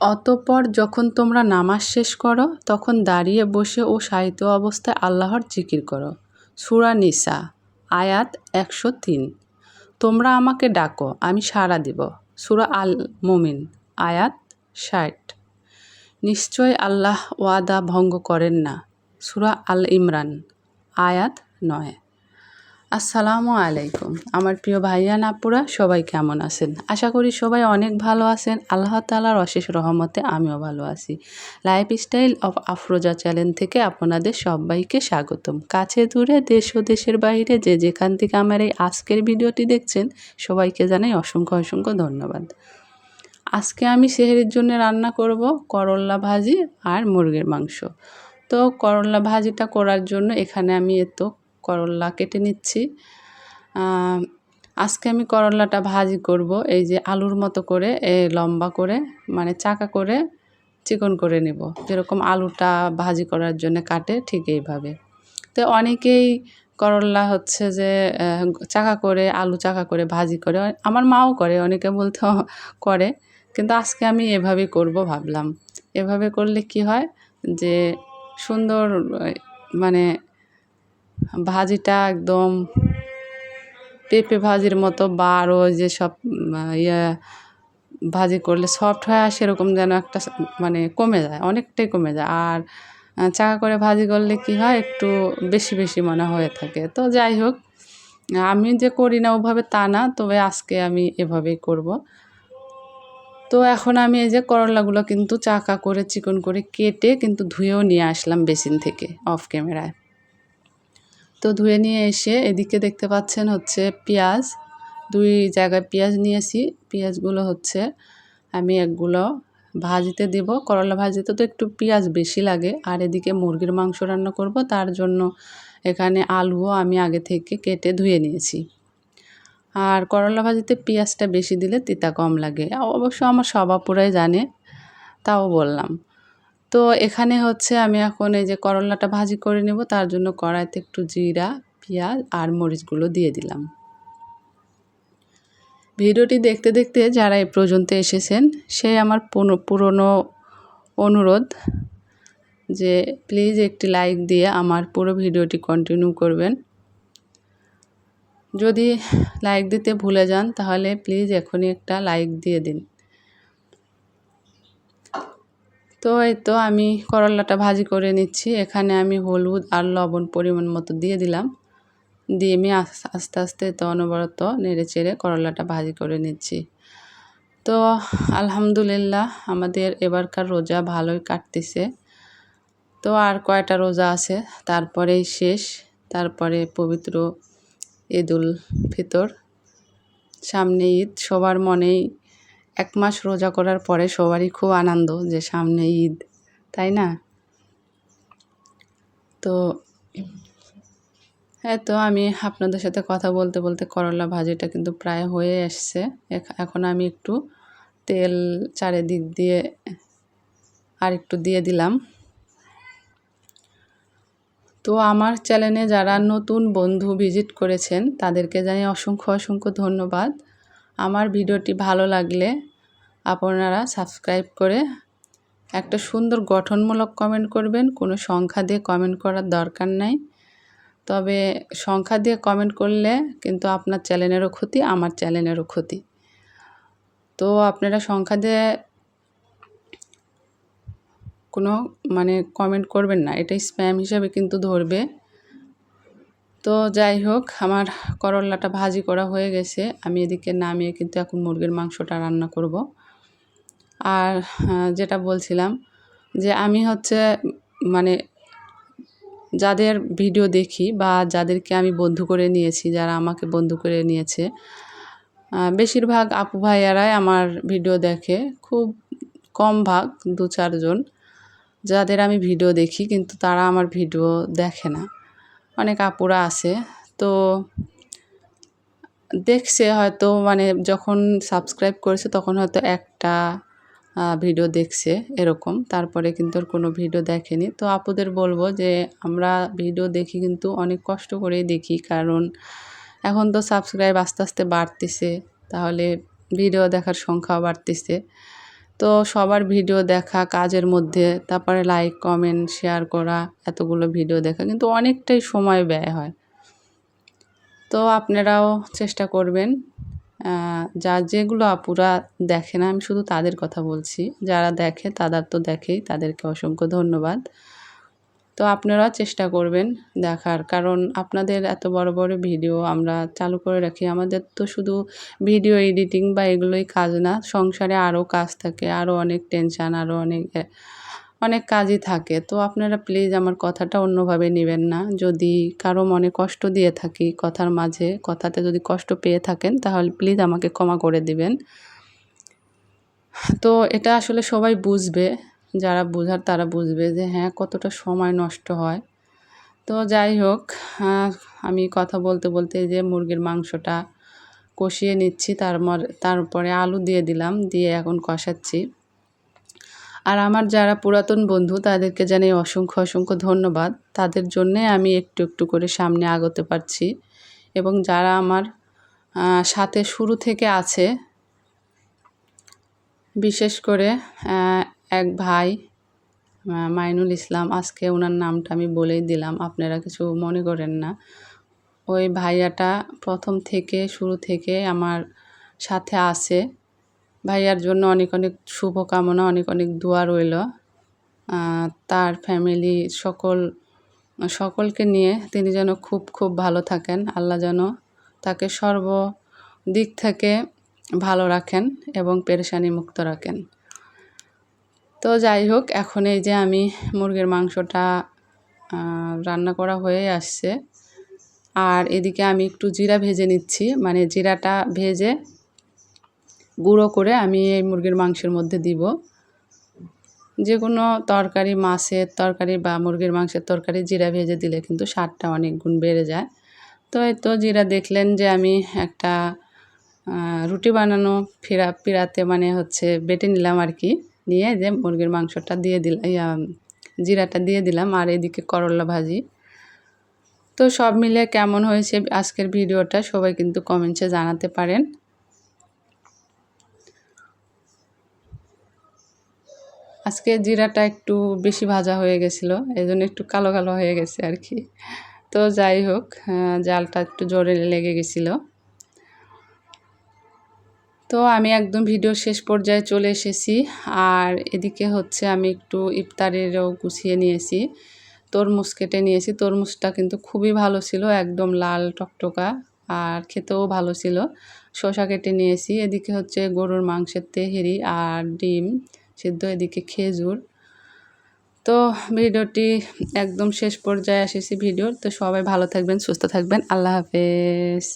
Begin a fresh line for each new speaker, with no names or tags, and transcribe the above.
অতঃপর যখন তোমরা নামাজ শেষ করো, তখন দাঁড়িয়ে বসে ও সাহিত্য অবস্থায় আল্লাহর জিকির করো। সুরা নিসা, আয়াত একশো তিন। তোমরা আমাকে ডাকো, আমি সাড়া দিব। সুরা আল মুমিন আয়াত ষাট। নিশ্চয় আল্লাহ ওয়াদা ভঙ্গ করেন না। সুরা আল ইমরান আয়াত নয়। আসসালামু আলাইকুম। আমার প্রিয় ভাইয়ান, আপুরা, সবাই কেমন আছেন? আশা করি সবাই অনেক ভালো আছেন। আল্লাহ তালার অশেষ রহমতে আমিও ভালো আছি। Lifestyle of Afroza channel থেকে আপনাদের সবাইকে স্বাগতম। কাছে দূরে, দেশ ও দেশের বাইরে যে যেখান থেকে আমার এই আজকের ভিডিওটি দেখছেন, সবাইকে জানাই অসংখ্য অসংখ্য ধন্যবাদ। আজকে আমি সেহেরির জন্য রান্না করব করল্লা ভাজি আর মুরগির মাংস। তো করল্লা ভাজিটা করার জন্য এখানে আমি এত করল্লা কেটে নিচ্ছি। আজকে আমি করল্লাটা ভাজি করব, এই যে আলুর মতো করে, এ লম্বা করে মানে চাকা করে চিকন করে নেব। যেরকম আলুটা ভাজি করার জন্য কাটে, ঠিক এইভাবে। তো অনেকেই করল্লা হচ্ছে যে চাকা করে, আলু চাকা করে ভাজি করে, আমার মাও করে, অনেকে বলতে করে, কিন্তু আজকে আমি এভাবে করব ভাবলাম। এভাবে করলে কি হয় যে, সুন্দর মানে ভাজিটা একদম পেঁপে ভাজির মতো বা আরও যে সব ইয়ে ভাজি করলে সফট হয় আর সেরকম যেন একটা মানে কমে যায়, অনেকটাই কমে যায়। আর চাকা করে ভাজি করলে কি হয়, একটু বেশি বেশি মনে হয়ে থাকে। তো যাই হোক, আমি যে করি না ওভাবে তা না, তবে আজকে আমি এভাবেই করব। তো এখন আমি এই যে করলাগুলো কিন্তু চাকা করে, চিকন করে কেটে কিন্তু ধুয়েও নিয়ে আসলাম বেসিন থেকে অফ ক্যামেরায় তো ধুয়ে নিয়ে এসে এদিকে দেখতে পাচ্ছেন হচ্ছে পেঁয়াজ। দুই জায়গায় পেঁয়াজ নিয়েছি। পেঁয়াজগুলো হচ্ছে আমি একগুলো ভাজিতে দেব। করলা ভাজিতে তো একটু পেঁয়াজ বেশি লাগে। আর এদিকে মুরগির মাংস রান্না করব। তার জন্য এখানে আলুও আমি আগে থেকে কেটে ধুয়ে নিয়েছি। আর করলা ভাজিতে পেঁয়াজটা বেশি দিলে তিতা কম লাগে। অবশ্য আমার সবাপুরাই জানে, তাও বললাম। তো এখানে হচ্ছে আমি এখন এই যে করলাটা ভাজি করে নেব, তার জন্য কড়াইতে একটু জিরা, পেঁয়াজ আর মরিচগুলো দিয়ে দিলাম। ভিডিওটি দেখতে দেখতে যারা এ পর্যন্ত এসেছেন সেই আমার পুরনো অনুরোধ যে প্লিজ একটি লাইক দিয়ে আমার পুরো ভিডিওটি কন্টিনিউ করবেন। যদি লাইক দিতে ভুলে যান, তাহলে প্লিজ এখনই একটা লাইক দিয়ে দিন। তো এই তো আমি করলাটা ভাজি করে নিচ্ছি। এখানে আমি হলুদ আর লবণ পরিমাণ মতো দিয়ে দিলাম। দিয়ে আমি আস্তে আস্তে তো অনবরত নেড়ে চেড়ে করলাটা ভাজি করে নিচ্ছি। তো আলহামদুলিল্লাহ আমাদের এবারকার রোজা ভালোই কাটতেছে। তো আর কয়টা রোজা আছে? তারপরেই শেষ, তারপরে পবিত্র ঈদুল ফিতর। সামনে ঈদ, সবার মনেই এক মাস রোজা করার পরে সবারই খুব আনন্দ যে সামনে ঈদ, তাই না? তো হ্যাঁ তো আমি আপনাদের সাথে কথা বলতে বলতে করলা ভাজিটা কিন্তু প্রায় হয়ে এসছে। এখন আমি একটু তেল চারিদিক দিয়ে আর একটু দিয়ে দিলাম। তো আমার চ্যানেলে যারা নতুন বন্ধু ভিজিট করেছেন, তাদেরকে জানি অসংখ্য অসংখ্য ধন্যবাদ। আমার ভিডিওটি ভালো লাগলে আপনারা সাবস্ক্রাইব করে একটা সুন্দর গঠনমূলক কমেন্ট করবেন। কোনো সংখ্যা দিয়ে কমেন্ট করার দরকার নাই। তবে সংখ্যা দিয়ে কমেন্ট করলে কিন্তু আপনার চ্যানেলেরও ক্ষতি, আমার চ্যানেলেরও ক্ষতি। তো আপনারা সংখ্যা দিয়ে কোনো মানে কমেন্ট করবেন না। এটা স্প্যাম হিসাবে কিন্তু ধরবে। তো যাই হোক, আমার করল্লাটা ভাজি করা হয়ে গেছে। আমি এদিকে নামিয়ে কিন্তু এখন মুরগির মাংসটা রান্না করব। আর যেটা বলছিলাম যে আমি হচ্ছে মানে যাদের ভিডিও দেখি বা যাদেরকে আমি বন্ধু করে নিয়েছি, যারা আমাকে বন্ধু করে নিয়েছে বেশিরভাগ আপু ভাইয়ারাই আমার ভিডিও দেখে। খুব কম ভাগ, দু চারজন যাদের আমি ভিডিও দেখি, কিন্তু তারা আমার ভিডিও দেখে না। অনেক আপুরা আছে। তো দেখছে হয়তো মানে যখন সাবস্ক্রাইব করেছে তখন হয়তো একটা ভিডিও দেখছে এরকম। তারপরে কিন্তু আর কোনো ভিডিও দেখেনি। তো আপুদের বলব যে আমরা ভিডিও দেখি কিন্তু অনেক কষ্ট করেই দেখি। কারণ এখন তো সাবস্ক্রাইব আস্তে আস্তে বাড়তেছে। তাহলে ভিডিও দেখার সংখ্যাও বাড়তেছে। তো সবার ভিডিও দেখা কাজের মধ্যে, তারপরে লাইক কমেন্ট শেয়ার করা, এতগুলো ভিডিও দেখা, কিন্তু অনেকটাই সময় ব্যয় হয়। তো আপনারাও চেষ্টা করবেন যা যেগুলো আপুরা দেখে না, আমি শুধু তাদের কথা বলছি। যারা দেখে, তাদের তো দেখেই, তাদেরকে অসংখ্য ধন্যবাদ। তো আপনারা চেষ্টা করবেন দেখার। কারণ আপনাদের এত বড় বড় ভিডিও আমরা চালু করে রাখি, আমাদের তো শুধু ভিডিও এডিটিং বা এগুলোই কাজ না, সংসারে আরও কাজ থাকে, আরও অনেক টেনশান, আরও অনেক অনেক কাজই থাকে। তো আপনারা প্লিজ আমার কথাটা অন্যভাবে নেবেন না। যদি কারও মনে কষ্ট দিয়ে থাকি কথার মাঝে, কথাতে যদি কষ্ট পেয়ে থাকেন, তাহলে প্লিজ আমাকে ক্ষমা করে দিবেন। তো এটা আসলে সবাই বুঝবে। যারা বোঝার তারা বুঝবে যে হ্যাঁ কতটা সময় নষ্ট হয়। তো যাই হোক আমি কথা বলতে বলতে যে মুরগির মাংসটা কষিয়ে নিচ্ছি, তার মর- তারপরে আলু দিয়ে দিলাম, দিয়ে এখন কষাচ্ছি। আর আমার যারা পুরাতন বন্ধু, তাদেরকে জানাই অসংখ্য অসংখ্য ধন্যবাদ। তাদের জন্যে আমি একটু একটু করে সামনে আগতে পারছি। এবং যারা আমার সাথে শুরু থেকে আছে, বিশেষ করে এক ভাই মাইনুল ইসলাম, আজকে ওনার নামটা আমি বলেই দিলাম, আপনারা কিছু মনে করেন না। ওই ভাইয়াটা প্রথম থেকে শুরু থেকে আমার সাথে আছে। ভাইয়ার জন্য অনেক অনেক শুভকামনা, অনেক অনেক দোয়া রইল। তার ফ্যামিলি সকল, সকলকে নিয়ে তিনি যেন খুব খুব ভালো থাকেন। আল্লাহ যেন তাকে সর্ব দিক থেকে ভালো রাখেন এবং পেরেশানি মুক্ত রাখেন। তো যাই হোক, এখন এই যে আমি মুরগির মাংসটা রান্না করা হয়ে আসছে। আর এদিকে আমি একটু জিরা ভেজে নিচ্ছি। মানে জিরাটা ভেজে গুঁড়ো করে আমি এই মুরগির মাংসের মধ্যে দিব। যে কোনো তরকারি, মাছের তরকারি বা মুরগির মাংসের তরকারি জিরা ভেজে দিলে কিন্তু স্বাদটা অনেক গুণ বেড়ে যায়। তো এই তো জিরা দেখলেন যে আমি একটা রুটি বানানো ফিরা পিরাতে মানে হচ্ছে বেটে নিলাম আর কি। নিয়ে যে মুরগির মাংসটা দিয়ে দিলাম জিরাটা দিয়ে দিলাম আর এদিকে করলা ভাজি। তো সব মিলে কেমন হয়েছে আজকের ভিডিওটা সবাই কিন্তু কমেন্টসে জানাতে পারেন। আজকে জিরাটা একটু বেশি ভাজা হয়ে গেছিল এই জন্য একটু কালো কালো হয়ে গেছে আর কি। তো যাই হোক জালটা একটু জোরে লেগে গেছিল। তো আমি একদম ভিডিও শেষ পর্যায়ে চলে এসেছি। আর এদিকে হচ্ছে আমি একটু ইফতারেরও গুছিয়ে নিয়েছি, তরমুজ কেটে নিয়েছি। তরমুজটা কিন্তু খুবই ভালো ছিল, একদম লাল টকটকা আর খেতেও ভালো ছিল। শসা কেটে নিয়েছি, এদিকে হচ্ছে গরুর মাংসের তেহেরি আর ডিম সিদ্ধ, এদিকে খেজুর। তো ভিডিওটি একদম শেষ পর্যায়ে এসেছি ভিডিওর। তো সবাই ভালো থাকবেন, সুস্থ থাকবেন। আল্লাহ হাফেজ।